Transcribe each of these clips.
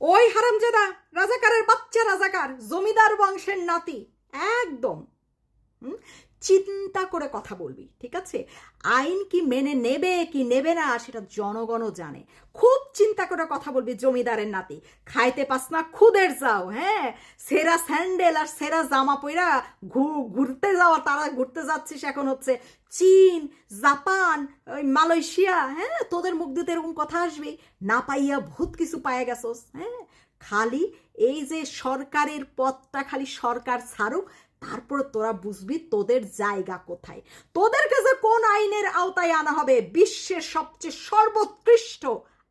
ওই হারামজাদা রাজাকারের বাচ্চা রাজাকার জমিদার বংশের নাতি একদম? চিন্তা করে কথা বলবি, ঠিক আছে? আইন কি মেনে নেবে কি নেবে না সেটা জনগণও জানে। খুব চিন্তা করে কথা বলবি জমিদারের নাতি। খাইতে পাস না, খুদের যাও হ্যাঁ? সেরা স্যান্ডেল আর সেরা জামা পইরা ঘুরতে যাওয়া তারা ঘুরতে যাচ্ছিস এখন হচ্ছে চীন, জাপান, ওই মালয়েশিয়া হ্যাঁ? তোদের মুখ দিতে এরকম কথা আসবে না পাইয়া ভূত কিছু পাইয়া গেছোস হ্যাঁ? খালি এই যে সরকারের পথটা খালি সরকার ছাড়ুক তারপর তোরা বুঝবি তোদের জায়গা কোথায়। তোদেরকে যে কোন আইনের আওতায় আনা হবে? বিশ্বের সবচেয়ে সর্বোৎকৃষ্ট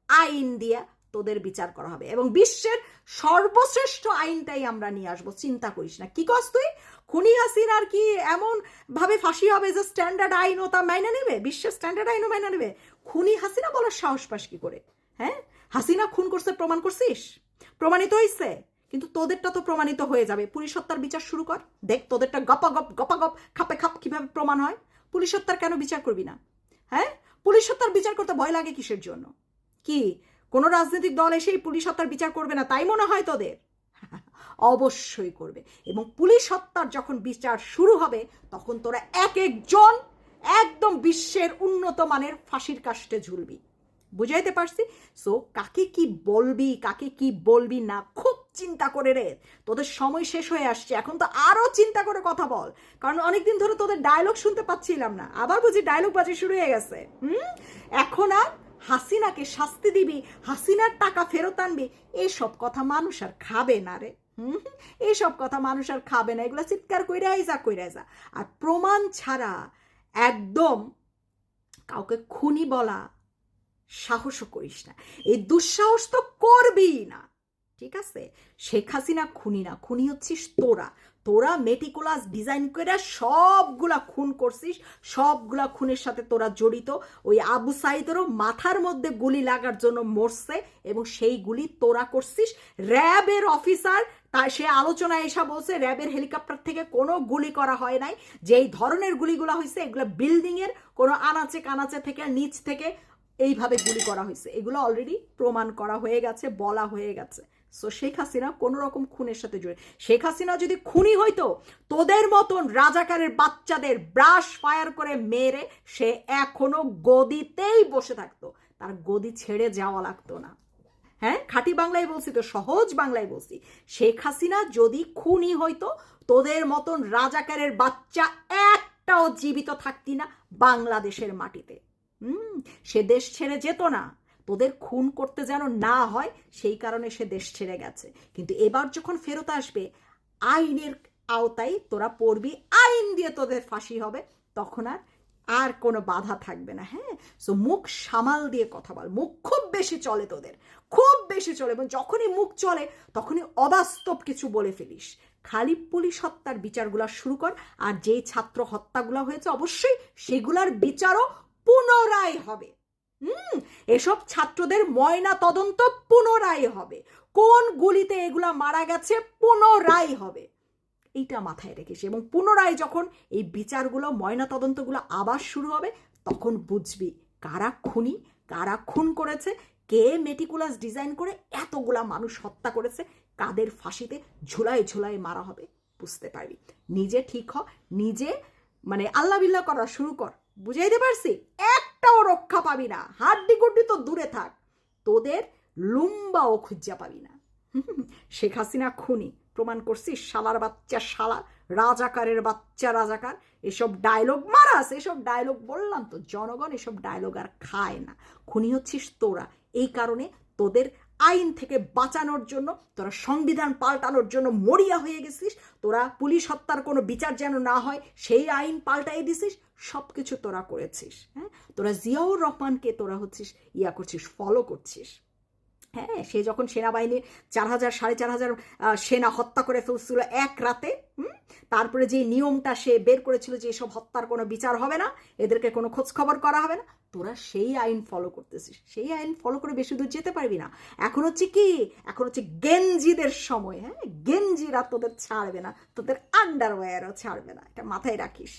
আইন দিয়ে তোদের বিচার করা হবে। এবং বিশ্বের সর্বশ্রেষ্ঠ আইনটাই আমরা নিয়ে আসব। চিন্তা করিস না। কি কস তুই? খুনি হাসিনার কি এমন ভাবে ফাঁসি হবে যে স্ট্যান্ডার্ড আইন ও তা মাইনে নেবে? বিশ্বের স্ট্যান্ডার্ড আইনও মাইনে নেবে? খুনি হাসিনা বলার সাহস পাস কি করে? হ্যাঁ? হাসিনা খুন করছে, প্রমাণ করছিস? প্রমাণিত হয়েছে কিন্তু তোদেরটা তো প্রমাণিত হয়ে যাবে। পুলিশ হত্যার বিচার শুরু কর, দেখ তোদেরটা গপাগপ গপাগপ খাপে খাপ কীভাবে প্রমাণ হয়। পুলিশ হত্যার কেন বিচার করবি না? হ্যাঁ? পুলিশ হত্যার বিচার করতে ভয় লাগে কিসের জন্য? কি? কোনো রাজনৈতিক দল এসেই পুলিশ হত্যার বিচার করবে না, তাই মনে হয় তোদের? অবশ্যই করবে। এবং পুলিশ হত্যার যখন বিচার শুরু হবে, তখন তোরা এক একজন একদম বিশ্বের উন্নত মানের ফাঁসির কাষ্টে ঝুলবি। বুঝাইতে পারছি? সো কাকে কি বলবি, কাকে কি বলবি না চিন্তা করে রে। তোদের সময় শেষ হয়ে আসছে, এখন তো আরও চিন্তা করে কথা বল। কারণ অনেকদিন ধরে তোদের ডায়লগ শুনতে পাচ্ছিলাম না, আবার বুঝি ডায়লগ বাজি শুরু হয়ে গেছে। হুম? এখন আর হাসিনাকে শাস্তি দিবি, হাসিনার টাকা ফেরত আনবি, এসব কথা মানুষ আর খাবে না রে। হুম? এইসব কথা মানুষ আর খাবে না, এগুলো চিৎকার কইরাই যা কইরাই যা। আর প্রমাণ ছাড়া একদম কাউকে খুনি বলা সাহসও করিস না। এই দুঃসাহস তো করবিই না। ঠিক আছে? শেখ হাসিনা খুনি না, খুনি হচ্ছিস তোরা। তোরা মেটিকুলাস ডিজাইন করে সবগুলা খুন করছিস, সবগুলা খুনের সাথে তোরা জড়িত। ওই আবু সাইদেরও মাথার মধ্যে গুলি লাগার জন্য মরছে এবং সেই গুলি তোরা করছিস। র্যাবের অফিসার, তাই সে আলোচনায় এসা বলছে, র্যাবের হেলিকপ্টার থেকে কোনো গুলি করা হয় নাই। যেই ধরনের গুলিগুলো হয়েছে এগুলো বিল্ডিংয়ের কোনো আনাচে কানাচে থেকে, নিচ থেকে এইভাবে গুলি করা হয়েছে এগুলো অলরেডি প্রমাণ করা হয়ে গেছে, বলা হয়ে গেছে। সো শেখ হাসিনা কোনো রকম খুনের সাথে জড়িত। শেখ হাসিনা যদি খুনি হইতো, তোদের মতন রাজাকারের বাচ্চাদের ব্রাশ ফায়ার করে মেরে সে এখনও গদিতেই বসে থাকতো। তার গদি ছেড়ে যাওয়া লাগতো না। হ্যাঁ খাঁটি বাংলায় বলছি তো, সহজ বাংলায় বলছি। শেখ হাসিনা যদি খুনি হইতো, তোদের মতন রাজাকারের বাচ্চা একটাও জীবিত থাকতি না বাংলাদেশের মাটিতে। হুম, সে দেশ ছেড়ে যেত না। তোদের খুন করতে যেন না হয়, সেই কারণে সে দেশ ছেড়ে গেছে। কিন্তু এবার যখন ফেরত আসবে, আইনের আওতায় তোরা পড়বি, আইন দিয়ে তোদের ফাঁসি হবে, তখন আর আর কোনো বাধা থাকবে না হ্যাঁ? সো মুখ সামাল দিয়ে কথা বল, মুখ খুব বেশি চলে তোদের, খুব বেশি চলে, এবং যখনই মুখ চলে, তখনই অবাস্তব কিছু বলে ফেলিস। খালি পুলিশ হত্যার বিচারগুলো শুরু কর, আর যেই ছাত্র হত্যাগুলো হয়েছে, অবশ্যই সেগুলার বিচারও পুনরায় হবে। হুম, এসব ছাত্রদের ময়না তদন্ত পুনরায় হবে। কোন গুলিতে এগুলা মারা গেছে পুনরায় হবে। এইটা মাথায় রেখেছি এবং পুনরায় যখন এই বিচারগুলো, ময়না তদন্তগুলো আবার শুরু হবে, তখন বুঝবি কারা খুনি, কারা খুন করেছে, কে মেটিকুলাস ডিজাইন করে এতগুলা মানুষ হত্যা করেছে, কাদের ফাঁসিতে ঝুলাই ঝুলাই মারা হবে, বুঝতে পারবি। নিজে ঠিক হ, নিজে মানে আল্লাহ বিল্লাহ করা শুরু কর, বুঝাইতে পারছি? একটাও রক্ষা পাবি না। হাড্ডি গুড্ডি তো দূরে থাক। তোদের লুম্বাও খুঁজা পাবি না। শেখ হাসিনা খুনি। প্রমাণ করছিস, শালার বাচ্চা শালা, রাজাকারের বাচ্চা রাজাকার। এসব ডায়লগ মারাস, এসব ডায়লগ বললাম তো, জনগণ এসব ডায়লগ আর খায় না। খুনি হচ্ছিস তোরা। এই কারণে তোদের আইন থেকে বাঁচানোর জন্য, তোরা সংবিধান পাল্টানোর জন্য মরিয়া হয়ে গেছিস, তোরা পুলিশ হত্যার কোনো বিচার যেন না হয়, সেই আইন পাল্টাই দিছিস সব কিছু তোরা করেছিস হ্যাঁ তোরা জিয়াউর রহমানকে তোরা হচ্ছিস, ইয়া করছিস ফলো করছিস হ্যাঁ সে যখন সেনাবাহিনীর চার হাজার, সাড়ে চার হাজার সেনা হত্যা করে ফেলছিল এক রাতে? তারপরে যে নিয়মটা সে বের করেছিল যে এসব হত্যার কোনো বিচার হবে না, এদেরকে কোনো খোঁজ খবর করা হবে না, তোরা সেই আইন ফলো করতেছিস। সেই আইন ফলো করে বেশি দূর যেতে পারবি না। এখন হচ্ছে কি? এখন হচ্ছে গেঞ্জিদের সময় হ্যাঁ? গেঞ্জিরা তোদের ছাড়বে না, তোদের আন্ডারওয়্যারও ছাড়বে না, এটা মাথায় রাখিস।